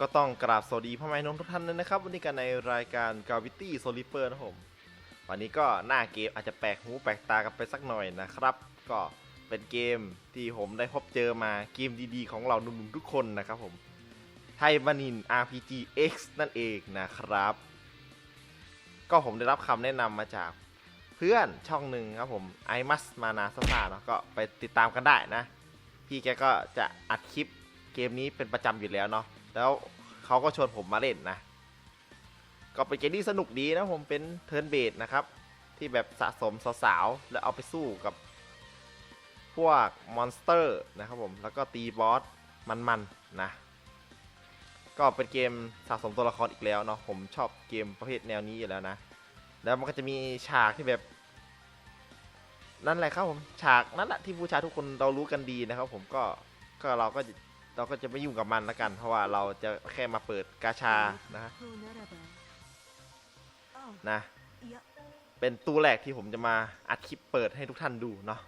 ก็ต้องกราบสวัสดีพ่อแม่น้องทุกท่านเลยนะครับ วันนี้กันในรายการ Gravity s o l i p e r นะครับผม วันนี้ก็หน้าเกมอาจจะแปลกหูแปลกตากันไปสักหน่อยนะครับ ก็เป็นเกมที่ผมได้พบเจอมาเกมดีๆ ของเราหนุ่มๆทุกคนนะครับผมไทยบันิน RPG X นั่นเองนะครับ ก็ผมได้รับคำแนะนำมาจากเพื่อนช่องหนึ่งครับผมไอมัสมานาสตาเนาะก็ไปติดตามกันได้นะ พี่แกก็จะอัดคลิปเกมนี้เป็นประจำอยู่แล้วเนาะ แล้วเขาก็ชวนผมมาเล่นนะ ก็เป็นเกมที่สนุกดีนะผมเป็นเทิร์นเบดนะครับ ที่แบบสะสมสาวๆ แล้วเอาไปสู้กับ พวกมอนสเตอร์นะครับผม แล้วก็ตีบอสมันๆนะ ก็เป็นเกมสะสมตัวละครอีกแล้วเนาะ ผมชอบเกมประเภทแนวนี้อยู่แล้วนะ แล้วมันก็จะมีฉากที่แบบนั่นแหละครับผมฉากนั่นแหละที่ผู้ชายทุกคนเรารู้กันดีนะครับผมก็ก็เราก็ เราก็จะไม่ยุ่งกับมันละกัน เพราะว่าเราจะแค่มาเปิดกาชานะนะ เป็นตู้แรกที่ผมจะมาอัดคลิปเปิดให้ทุกท่านดูเนาะ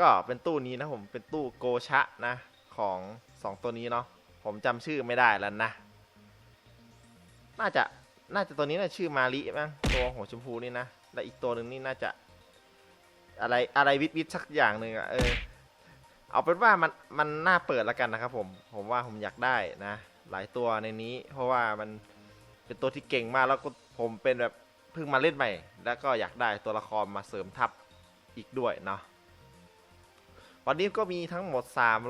ก็เป็นตู้นี้นะผมเป็นตู้โกชะนะของสองตัวนี้เนาะผมจำชื่อไม่ได้แล้วนะ น่าจะน่าจะตัวนี้น่าชื่อมาริมั้งตัวหัวชมพูนี่นะ และอีกตัวหนึ่งนี่น่าจะ อะไรอะไรวิทวิทสักอย่างหนึ่งอะเออ เอาเป็นว่ามันมันน่าเปิดแล้วกันนะครับผมผมว่าผมอยากได้นะ หลายตัวในนี้ เพราะว่ามันเป็นตัวที่เก่งมากแล้วก็ผมเป็นแบบเพิ่งมาเล่นใหม่ แล้วก็อยากได้ตัวละครมาเสริมทัพอีกด้วยเนาะวันนี้ก็มีทั้งหมด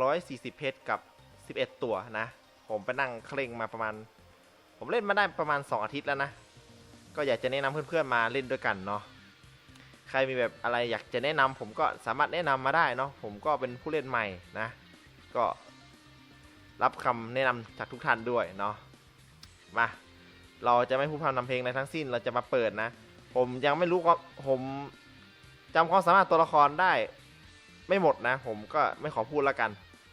340 เพชรกับ 11 ตัวนะ ผมไปนั่งเคร่งมาประมาณ ผมเล่นมาได้ประมาณ 2 อาทิตย์แล้วนะ ก็อยากจะแนะนำเพื่อนๆมาเล่นด้วยกันเนาะ ใครมีแบบอะไรอยากจะแนะนำผมก็สามารถแนะนำมาได้เนาะผมก็เป็นผู้เล่นใหม่นะ ก็รับคำแนะนำจากทุกท่านด้วยเนาะมาเราจะไม่พูดพร่ำนำเพลงในทั้งสิ้นเราจะมาเปิดนะ ผมยังไม่รู้ว่าผมจำความสามารถตัวละครได้ ไม่หมดนะ ผมก็ไม่ขอพูดแล้วกัน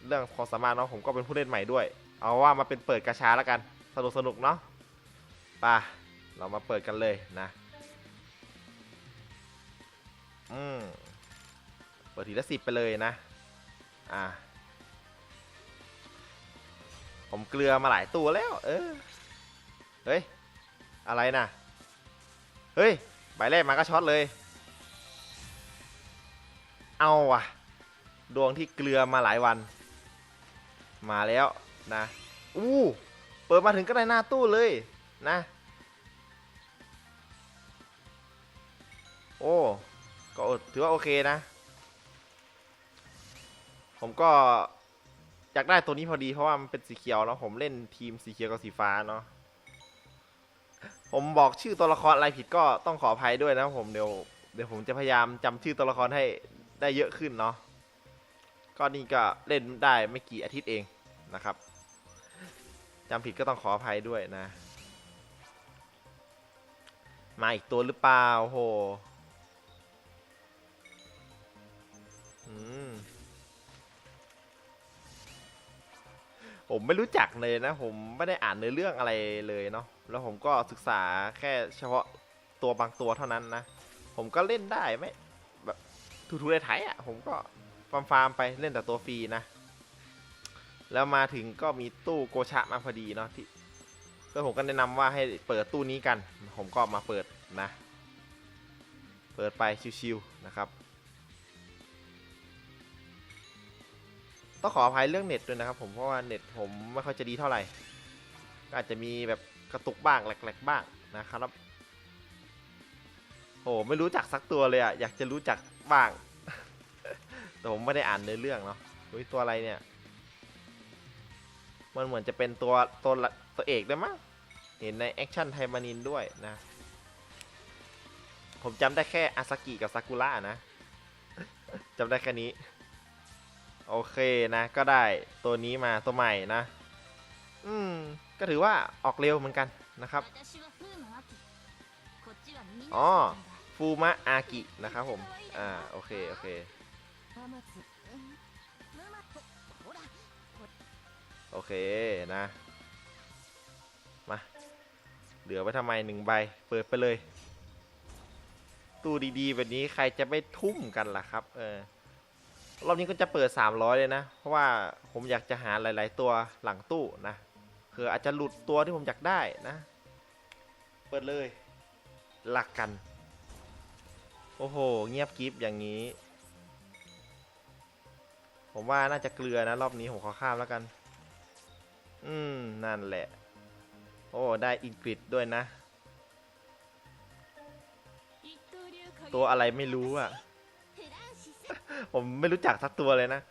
เรื่องความสามารถเนาะผมก็เป็นผู้เล่นใหม่ด้วย เอาว่ามาเป็นเปิดกระชาแล้วกัน สนุกสนุกเนาะไป่ะเรามาเปิดกันเลยนะ อืมเปิดทีละสิบไปเลยนะ อ่าผมเกลือมาหลายตัวแล้ว เออ เฮ้ย อะไรนะ เฮ้ย ใบแรกมาก็ช็อตเลย เอาว่ะ ดวงที่เกลือมาหลายวัน มาแล้วนะ อู้เปิดมาถึงก็ได้หน้าตู้เลยนะ โอ้ ก็ถือว่าโอเคนะ ผมก็อยากได้ตัวนี้พอดีเพราะว่ามันเป็นสีเขียวเนาะผมเล่นทีมสีเขียวกับสีฟ้าเนาะผมบอกชื่อตัวละครอะไรผิดก็ต้องขออภัยด้วยนะผมเดี๋ยวเดี๋ยวผมจะพยายามจำชื่อตัวละครให้ได้เยอะขึ้นเนาะก็นี่ก็เล่นได้ไม่กี่อาทิตย์เองนะครับจำผิดก็ต้องขออภัยด้วยนะ มาอีกตัวหรือเปล่าโห ผมไม่รู้จักเลยนะ ผมไม่ได้อ่านเนื้อเรื่องอะไรเลยเนาะแล้วผมก็ศึกษาแค่เฉพาะตัวบางตัวเท่านั้นนะ ผมก็เล่นได้ไม่แบบทูๆไทยๆอะ ผมก็ฟาร์มฟาร์มไปเล่นแต่ตัวฟรีนะ แล้วมาถึงก็มีตู้โกชะมาพอดีเนาะที่เพื่อนผมก็แนะนำว่าให้เปิดตู้นี้กัน ผมก็มาเปิดนะ เปิดไปชิวๆนะครับ ต้องขออภัยเรื่องเน็ตด้วยนะครับผมเพราะว่าเน็ตผมไม่ค่อยจะดีเท่าไหร่อาจจะมีแบบกระตุกบ้างแหลกๆบ้างนะครับโอ้ไม่รู้จักสักตัวเลยอะอยากจะรู้จักบ้าง แต่ผมไม่ได้อ่านเนื้อเรื่องเนาะอุ้ยตัวอะไรเนี่ย มันเหมือนจะเป็นตัวตัวตัวเอกด้วยมั้งเห็นในแอคชั่นไทมานินด้วยนะ ผมจำได้แค่อาซากิกับซากุระนะจำได้แค่นี้ โอเคนะ ก็ได้ตัวนี้มาตัวใหม่นะ อืม ก็ถือว่าออกเร็วเหมือนกันนะครับอ๋อฟูมะอากินะครับผม อ่า โอเค โอเค โอเคนะ มา เหลือไว้ทำไมหนึ่งใบ เปิดไปเลย ตู้ดีๆ แบบนี้ใครจะไม่ทุ่มกันล่ะครับ เออ รอบนี้ก็จะเปิด 300 เลยนะ เพราะว่าผมอยากจะหาหลาย ๆ ตัวหลังตู้นะคืออาจจะหลุดตัวที่ผมอยากได้นะ เปิดเลยหลักกัน โอ้โห เงียบกิฟอย่างนี้ ผมว่าน่าจะเกลือนะ รอบนี้ผมขอข้ามแล้วกัน อืม นั่นแหละ โอ้ ได้อินกริดด้วยนะ ตัวอะไรไม่รู้อะ ผมไม่รู้จักสักตัวเลยนะ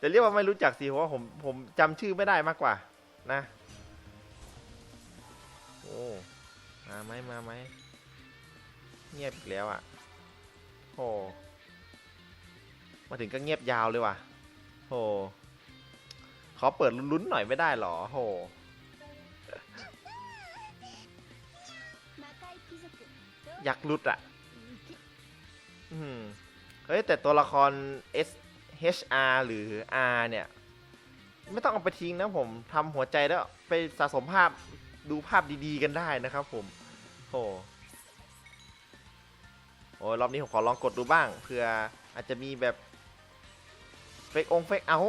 จะเรียกว่าไม่รู้จักสิเพราะผมผมจำชื่อไม่ได้มากกว่า นะโอ้มาไหมมาไหมเงียบอีกแล้วอะโอ้มาถึงก็เงียบยาวเลยว่ะโอ้ขอเปิดลุ้นๆหน่อยไม่ได้หรอโอ้อยากหลุดอะ อืมเฮ้ยแต่ตัวละคร S H R หรือ R เนี่ย ไม่ต้องเอาไปทิ้งนะผมทำหัวใจแล้วไปสะสมภาพดูภาพดีๆกันได้นะครับผมโอ้โอ้รอบนี้ผมขอลองกดดูบ้างเผื่ออาจจะมีแบบเฟกองเฟกเอา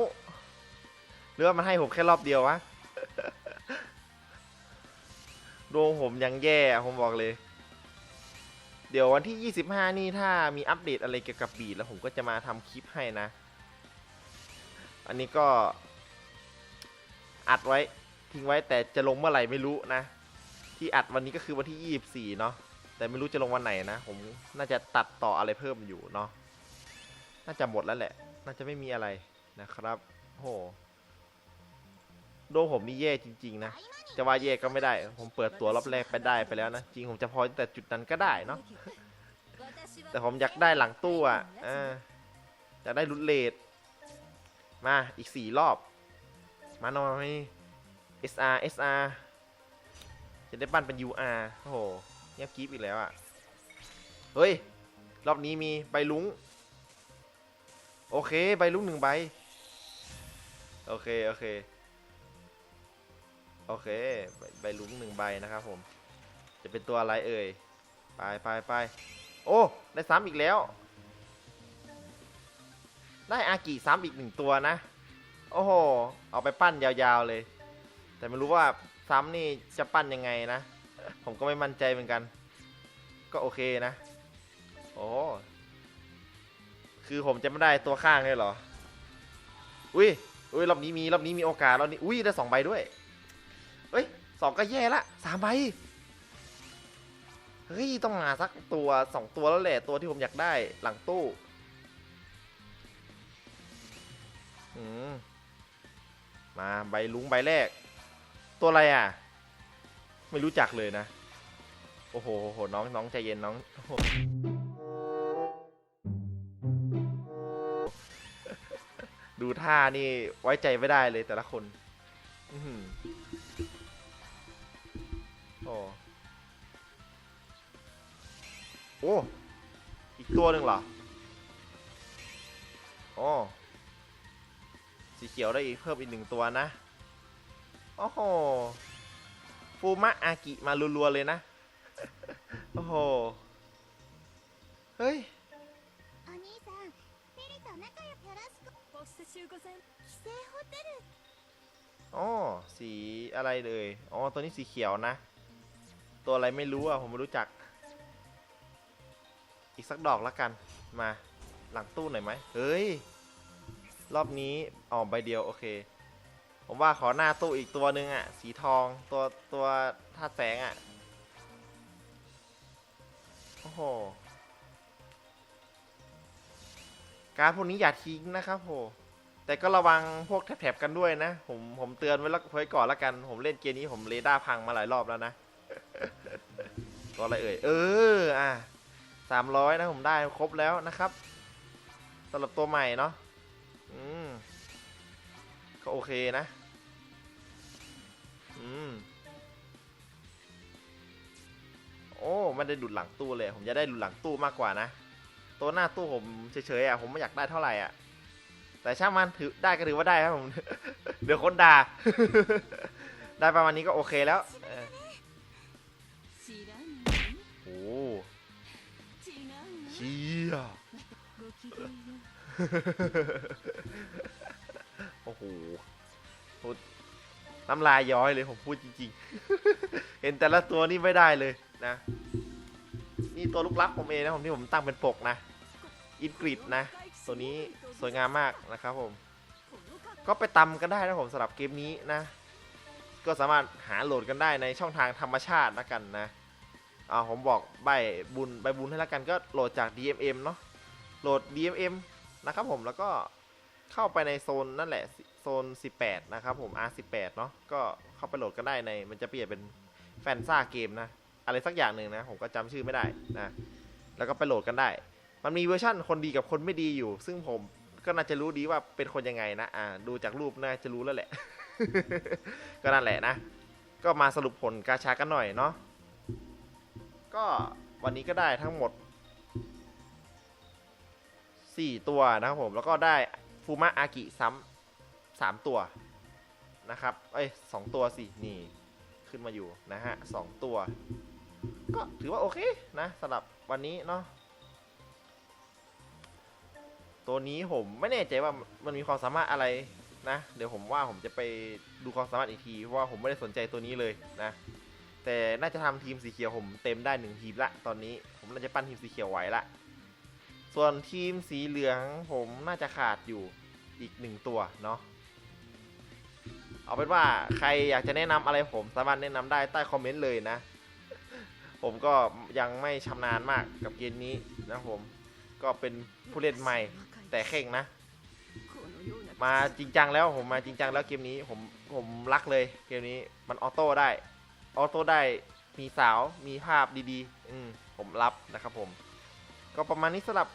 หรือว่ามันให้ผมแค่รอบเดียววะดวงผมยังแย่ผมบอกเลย เดี๋ยววันที่ 25 นี่ถ้ามีอัปเดตอะไรเกี่ยวกับบีดแล้วผมก็จะมาทำคลิปให้นะ อันนี้ก็อัดไว้ทิ้งไว้แต่จะลงเมื่อไหร่ไม่รู้นะ ที่อัดวันนี้ก็คือวันที่ 24 เนาะแต่ไม่รู้จะลงวันไหนนะ ผมน่าจะตัดต่ออะไรเพิ่มอยู่เนาะน่าจะหมดแล้วแหละ น่าจะไม่มีอะไรนะครับโห โดนผมนี่แย่จริง ๆ นะ จะว่าแย่ก็ไม่ได้ ผมเปิดตัวรอบแรกไปได้ไปแล้วนะ จริงผมจะพอตั้งแต่จุดนั้นก็ได้เนาะ แต่ผมอยากได้หลังตู้อะอ่าอยากได้ลุดเลดมาอีกสี่รอบ มาหน่อย SR SR จะได้ปั้นเป็น UR โอ้โหเงียบกิฟอีกแล้วอะ เฮ้ย รอบนี้มีใบลุง โอเค ใบลุงหนึ่งใบ โอเค โอเค โอเคใบลุ้งหนึ่งใบนะครับผม จะเป็นตัวอะไรเอ่ย ไปไปไปโอ้ ได้ซ้ำอีกแล้ว ได้อากิซ้ำอีกหนึ่งตัวนะ โอ้โห เอาไปปั้นยาวๆเลย แต่ไม่รู้ว่าซ้ำนี่จะปั้นยังไงนะ ผมก็ไม่มั่นใจเหมือนกัน ก็โอเคนะ โอ้คือผมจะไม่ได้ตัวข้างเลยเหรอ อุ้ยอุ้ยรอบนี้มีรอบนี้มีโอกาสรอบนี้ อุ้ยได้สองใบด้วย สองก็แย่ละสามใบเฮ้ยต้องหาสักตัวสองตัวแล้วแหละตัวที่ผมอยากได้หลังตู้มมาใบลุงใบแรก ตัวอะไรอะ ไม่รู้จักเลยนะ โอ้โหโหน้องน้องใจเย็นน้องดูท่านี่ไว้ใจไม่ได้เลยแต่ละคน ตัวหนึ่งเหรอโอ้สีเขียวได้อีกเพิ่มอีกหนึ่งตัวนะ โอ้โห ฟูมะอากิมาลัวๆเลยนะ โอ้โห เฮ้ยอ๋อสีอะไรเลย อ๋อ ตัวนี้สีเขียวนะ ตัวอะไรไม่รู้อะ ผมไม่รู้จัก อีกสักดอกแล้วกันมาหลังตู้หน่อยไหมเฮ้ย รอบนี้อ๋อใบเดียวโอเค ผมว่าขอหน้าตู้อีกตัวหนึ่งอะสีทองตัวตัวธาตุแสงอะโอ้โห การพวกนี้อย่าทิ้งนะครับโหแต่ก็ระวังพวกแถบๆกันด้วยนะ ผมผมเตือนไว้แล้วไว้ก่อนละกัน ผมเล่นเกมนี้ผมเรดาร์พังมาหลายรอบแล้วนะ ก็อะไรเอ่ย เออ อะ สามร้อยนะผมได้ครบแล้วนะครับสำหรับตัวใหม่เนาะอืมก็โอเคนะ อืม โอ้ไม่ได้ดุดหลังตู้เลย ผมจะได้ดุดหลังตู้มากกว่านะ ตัวหน้าตู้ผมเฉยๆอะ ผมไม่อยากได้เท่าไหร่อะ แต่ช่างมันถือได้ก็ถือว่าได้ครับผม เดี๋ยวคนด่า ได้ประมาณนี้ก็โอเคแล้ว ชียโอ้โหพูดน้ำลายย้อยเลยผมพูดจริงๆ เห็นแต่ละตัวนี่ไม่ได้เลยนะ นี่ตัวลูกรักผมเองนะผมที่ผมตั้งเป็นปกนะ อินกริดนะ ตัวนี้สวยงามมากนะครับผม ก็ไปตำกันได้นะผมสำหรับเกมนี้นะ ก็สามารถหาโหลดกันได้ในช่องทางธรรมชาติละกันนะ อ่าผมบอกใบบุญใบบุญให้ละกันก็โหลดจาก DMM เนาะโหลด DMM นะครับผมแล้วก็เข้าไปในโซนนั่นแหละโซน 18 นะครับผม R18 เนาะก็เข้าไปโหลดกันได้ในมันจะเปลี่ยนเป็นแฟนซ่าเกมนะ อะไรสักอย่างหนึ่งนะ ผมก็จำชื่อไม่ได้นะ แล้วก็ไปโหลดกันได้ มันมีเวอร์ชั่นคนดีกับคนไม่ดีอยู่ ซึ่งผมก็น่าจะรู้ดีว่าเป็นคนยังไงนะ อ่า ดูจากรูปน่าจะรู้แล้วแหละ ก็นั่นแหละนะ ก็มาสรุปผลกาชากันหน่อยเนาะ ก็วันนี้ก็ได้ทั้งหมด 4 ตัวนะครับผม แล้วก็ได้ฟูมะอากิซ้ำสามตัวนะครับ เอ้ยสองตัวสินี่ขึ้นมาอยู่นะฮะสองตัว ก็ถือว่าโอเคนะสำหรับวันนี้เนาะตัวนี้ผมไม่แน่ใจว่ามันมีความสามารถอะไรนะ เดี๋ยวผมว่าผมจะไปดูความสามารถอีกทีเพราะว่าผมไม่ได้สนใจตัวนี้เลยนะ แต่น่าจะทำทีมสีเขียวผมเต็มได้หนึ่งทีมละตอนนี้ผมน่าจะปั้นทีมสีเขียวไหวละ ส่วนทีมสีเหลืองผมน่าจะขาดอยู่อีกหนึ่งตัวเนาะเอาเป็นว่าใครอยากจะแนะนำอะไรผมสามารถแนะนำได้ใต้คอมเมนต์เลยนะ ผมก็ยังไม่ชำนาญมากกับเกมนี้นะผมก็เป็นผู้เล่นใหม่แต่เข่งนะ มาจริงจังแล้วผมมาจริงจังแล้วเกมนี้ผมผมรักเลยเกมนี้มันออโต้ได้ ออโต้ได้มีสาวมีภาพดีๆ อืมผมรับนะครับผม ก็ประมาณนี้สำหรับ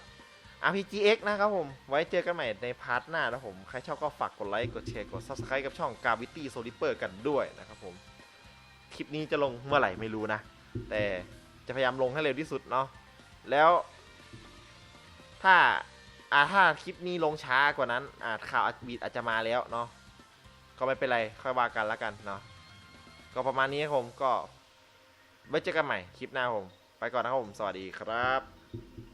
RPGX นะครับผม ไว้เจอกันใหม่ในพาร์ทหน้านะผม ใครชอบก็ฝากกดไลค์ กดแชร์ กด Subscribe กับช่อง Gravity Soliper กันด้วยนะครับผม คลิปนี้จะลงเมื่อไหร่ไม่รู้นะ แต่จะพยายามลงให้เร็วที่สุดเนาะ แล้ว ถ้าอาถ้าคลิปนี้ลงช้ากว่านั้นอาจข่าวอาจบีดอาจจะมาแล้วเนาะ ก็ไม่เป็นไร ค่อยว่ากันแล้วกันเนาะ ก็ประมาณนี้ครับผมก็ไว้เจอกันใหม่คลิปหน้าผม ไปก่อนนะครับผม สวัสดีครับ